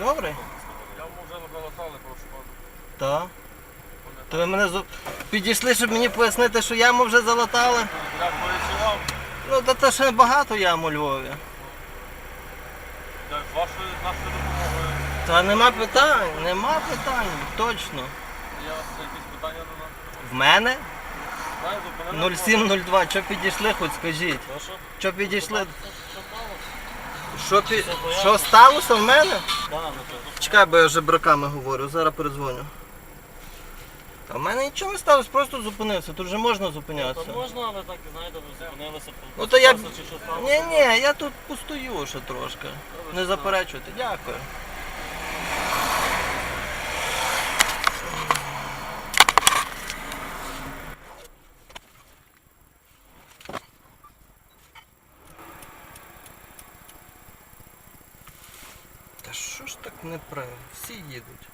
Добре? Я залатали, прошу вас. Так. То ви мене зу- підійшли, щоб мені пояснити, що яму вже залатали. Я пояснював, Ну, та це ще багато ям у Львові. з вашою нашою допомогою. Та нема питань, нема питань, точно. Є у вас якісь питання до нас? В мене Знаю, зупинили. 0702, що підійшли, хоч скажіть. Прошу. Що підійшли? Що, пі... що сталося в мене? Чекай, бо я вже браками говорю, зараз передзвоню. Та в мене нічого не сталося, просто зупинився. Тут вже можна зупинятися. Та можна, але так, знаєте, ви зупинилися. Ну, то я-? Ні, ні, я тут постою ще трошки. Не заперечуйте, дякую. Що ж так не правильно? Всі їдуть.